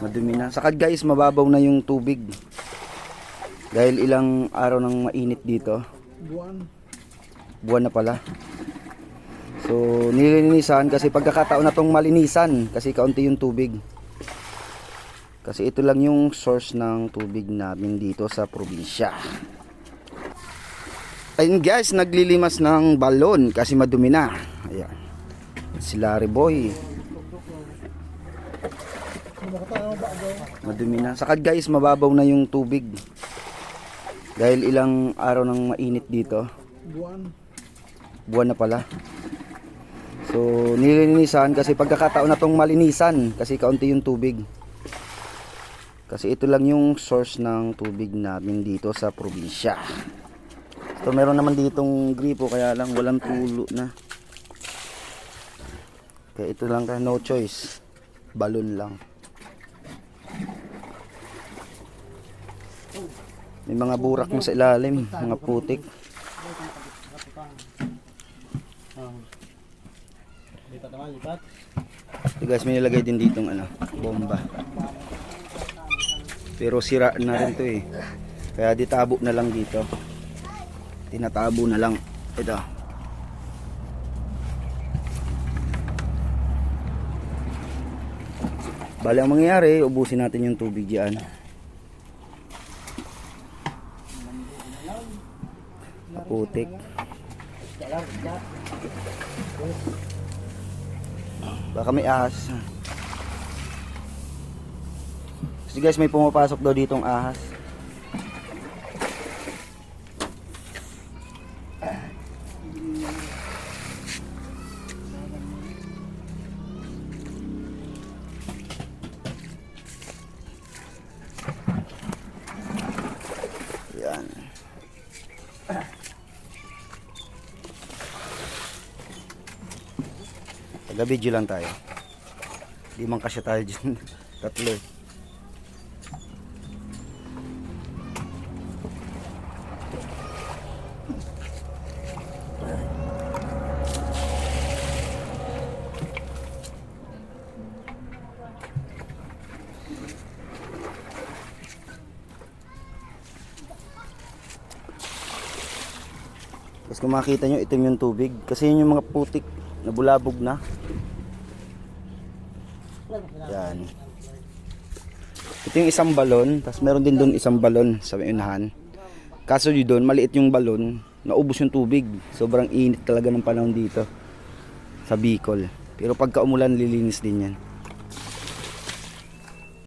Madumi na. Sakad guys, mababaw na yung tubig. Dahil ilang araw nang mainit dito. Buwan. Buwan na pala. So, nililinisan kasi pagkakataon na tong malinisan kasi kaunti yung tubig. Kasi ito lang yung source ng tubig namin dito sa probinsya. Ayun guys, naglilimas ng balon kasi madumi na. Ayan. Si Larry Boy. Madumi na. Sakad guys, mababaw na yung tubig. Dahil ilang araw nang mainit dito. Buwan. Buwan na pala. So, nililinisan kasi pagkakataon na tong malinisan kasi kaunti yung tubig. Kasi ito lang yung source ng tubig namin dito sa probinsya. So, meron naman ditong gripo kaya lang walang tulo na. Kaya ito lang kaya no choice. Balon lang. May mga burak mo sa ilalim, mga putik. So guys, may nilagay din ditong ano, bomba. Pero sira na rin to eh. Kaya ditabo na lang dito. Tinatabo na lang. Ito. Bali ang mangyayari, ubusin natin yung tubig diyan. Putik. Baka may ahas. Kasi guys, may pumapasok daw ditong ahas. Yan. Taga-video lang tayo. Di man kasya tayo dyan. Tatlo eh. Tapos kung makita nyo, itim yung tubig. Kasi yun yung mga putik na bulabog na. Yan. Ito yung isang balon, tapos meron din doon isang balon sa unahan. Kaso yun doon, maliit yung balon, naubos yung tubig. Sobrang init talaga ng panahon dito sa Bicol. Pero pagka umulan, lilinis din yan.